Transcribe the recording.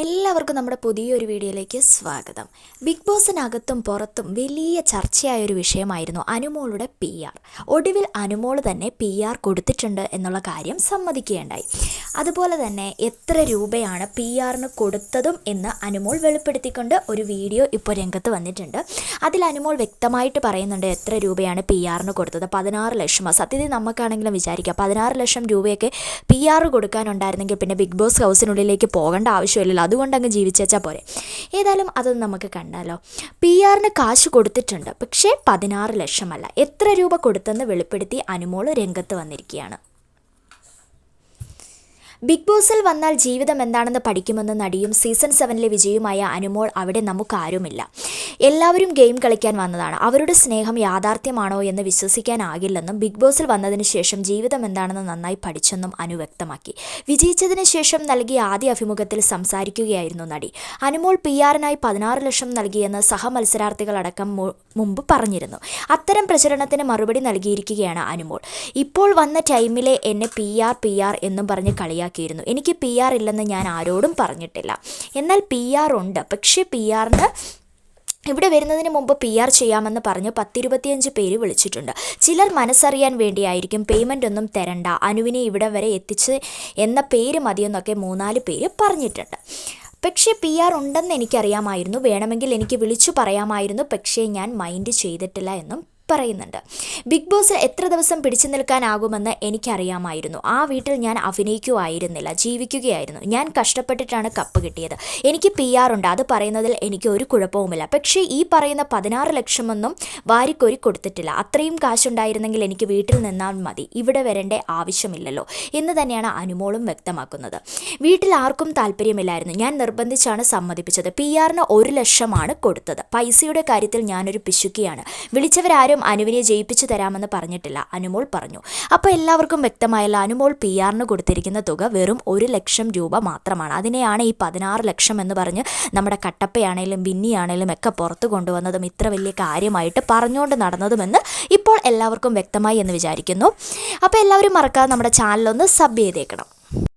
എല്ലാവർക്കും നമ്മുടെ പുതിയൊരു വീഡിയോയിലേക്ക് സ്വാഗതം. ബിഗ് ബോസിനകത്തും പുറത്തും വലിയ ചർച്ചയായ ഒരു വിഷയമായിരുന്നു അനുമോളുടെ പി ആർ. ഒടുവിൽ അനുമോൾ തന്നെ പി ആർ കൊടുത്തിട്ടുണ്ട് എന്നുള്ള കാര്യം സമ്മതിക്കുകയുണ്ടായി. അതുപോലെ തന്നെ എത്ര രൂപയാണ് പി ആറിന് കൊടുത്തതും എന്ന് അനുമോൾ വെളിപ്പെടുത്തിക്കൊണ്ട് ഒരു വീഡിയോ ഇപ്പോൾ രംഗത്ത് വന്നിട്ടുണ്ട്. അതിൽ അനുമോൾ വ്യക്തമായിട്ട് പറയുന്നുണ്ട് എത്ര രൂപയാണ് പി ആറിന് കൊടുത്തത്. പതിനാറ് ലക്ഷം. സത്യത്തിൽ നമുക്കാണെങ്കിലും വിചാരിക്കാം. പതിനാറ് ലക്ഷം രൂപയൊക്കെ പി ആർ കൊടുക്കാനുണ്ടായിരുന്നെങ്കിൽ പിന്നെ ബിഗ് ബോസ് ഹൗസിനുള്ളിലേക്ക് പോകേണ്ട ആവശ്യമില്ലല്ലോ. അതുകൊണ്ടങ്ങ് ജീവിച്ചേച്ചാൽ പോരെ. ഏതായാലും അതൊന്നും നമുക്ക് കണ്ടാലോ. പി ആറിന് കാശ് കൊടുത്തിട്ടുണ്ട്. പക്ഷേ പതിനാറ് ലക്ഷമല്ല. എത്ര രൂപ കൊടുത്തെന്ന് വെളിപ്പെടുത്തി അനുമോൾ രംഗത്ത് വന്നിരിക്കുകയാണ്. ബിഗ് ബോസിൽ വന്നാൽ ജീവിതം എന്താണെന്ന് പഠിക്കുമെന്ന് നടിയും സീസൺ സെവനിലെ വിജയുമായ അനുമോൾ അവിടെ നമുക്കാരുമില്ല. എല്ലാവരും ഗെയിം കളിക്കാൻ വന്നതാണ്. അവരുടെ സ്നേഹം യാഥാർത്ഥ്യമാണോ എന്ന് വിശ്വസിക്കാനാകില്ലെന്നും ബിഗ് ബോസിൽ വന്നതിന് ശേഷം ജീവിതം എന്താണെന്ന് നന്നായി പഠിച്ചെന്നും അനു വ്യക്തമാക്കി. വിജയിച്ചതിന് ശേഷം നൽകിയ ആദ്യ അഭിമുഖത്തിൽ സംസാരിക്കുകയായിരുന്നു നടി. അനുമോൾ പി ആറിനായി പതിനാറ് ലക്ഷം നൽകിയെന്ന് സഹമത്സരാർത്ഥികളടക്കം മുമ്പ് പറഞ്ഞിരുന്നു. അത്തരം പ്രചരണത്തിന് മറുപടി നൽകിയിരിക്കുകയാണ് അനുമോൾ. ഇപ്പോൾ വന്ന ടൈമിലെ എന്നെ പി ആർ പി ആർ എന്നും പറഞ്ഞ് കളിയാക്കിയിരുന്നു എനിക്ക് പി ആർ ഇല്ലെന്ന് ഞാൻ ആരോടും പറഞ്ഞിട്ടില്ല. എന്നാൽ പി ആർ ഉണ്ട്. പക്ഷേ പി ആറിന് ഇവിടെ വരുന്നതിന് മുമ്പ് പി ആർ ചെയ്യാമെന്ന് പറഞ്ഞ് പത്തിരുപത്തിയഞ്ച് പേര് വിളിച്ചിട്ടുണ്ട്. ചിലർ മനസ്സറിയാൻ വേണ്ടിയായിരിക്കും. പേയ്മെന്റ് ഒന്നും തരണ്ട. അനുവിനെ ഇവിടെ വരെ എത്തിച്ച് എന്ന പേര് മതിയെന്നൊക്കെ മൂന്നാൽ പേര് പറഞ്ഞിട്ടുണ്ട്. പക്ഷേ പി ആർ ഉണ്ടെന്ന് എനിക്കറിയാമായിരുന്നു. വേണമെങ്കിൽ എനിക്ക് വിളിച്ചു പറയാമായിരുന്നു. പക്ഷേ ഞാൻ മൈൻഡ് ചെയ്തിട്ടില്ല എന്നും പറയുന്നുണ്ട്. ബിഗ് ബോസിൽ എത്ര ദിവസം പിടിച്ചു നിൽക്കാനാകുമെന്ന് എനിക്കറിയാമായിരുന്നു. ആ വീട്ടിൽ ഞാൻ അഭിനയിക്കുമായിരുന്നില്ല ജീവിക്കുകയായിരുന്നു. ഞാൻ കഷ്ടപ്പെട്ടിട്ടാണ് കപ്പ് കിട്ടിയത്. എനിക്ക് പി ആർ ഉണ്ട്. അത് പറയുന്നതിൽ എനിക്ക് ഒരു കുഴപ്പവുമില്ല. പക്ഷേ ഈ പറയുന്ന പതിനാറ് ലക്ഷമൊന്നും വാരിക്കോരി കൊടുത്തിട്ടില്ല. അത്രയും കാശുണ്ടായിരുന്നെങ്കിൽ എനിക്ക് വീട്ടിൽ നിന്നാൽ മതി. ഇവിടെ വരേണ്ട ആവശ്യമില്ലല്ലോ. എന്ന് തന്നെയാണ് അനുമോളും വ്യക്തമാക്കുന്നത്. വീട്ടിൽ ആർക്കും താല്പര്യമില്ലായിരുന്നു. ഞാൻ നിർബന്ധിച്ചാണ് സമ്മതിപ്പിച്ചത്. പി ആറിന് ഒരു ലക്ഷമാണ് കൊടുത്തത്. പൈസയുടെ കാര്യത്തിൽ ഞാനൊരു പിശുക്കിയാണ്. വിളിച്ചവരാരും അനുവിനെ ജയിപ്പിച്ചു തരാമെന്ന് പറഞ്ഞിട്ടില്ല. അനുമോൾ പറഞ്ഞു. അപ്പോൾ എല്ലാവർക്കും വ്യക്തമായല്ലോ അനുമോൾ പി ആറിന് കൊടുത്തിരിക്കുന്ന തുക വെറും ഒരു ലക്ഷം രൂപ മാത്രമാണ്. അതിനെയാണ് ഈ പതിനാറ് ലക്ഷം എന്ന് പറഞ്ഞ് നമ്മുടെ കട്ടപ്പയാണേലും ബിന്നിയാണേലും ഒക്കെ പുറത്ത് കൊണ്ടുവന്നതും ഇത്ര വലിയ കാര്യമായിട്ട് പറഞ്ഞുകൊണ്ട് നടന്നതുമെന്ന് ഇപ്പോൾ എല്ലാവർക്കും വ്യക്തമായി എന്ന് വിചാരിക്കുന്നു. അപ്പോൾ എല്ലാവരും മറക്കാതെ നമ്മുടെ ചാനലൊന്ന് സബ് ചെയ്തേക്കണം.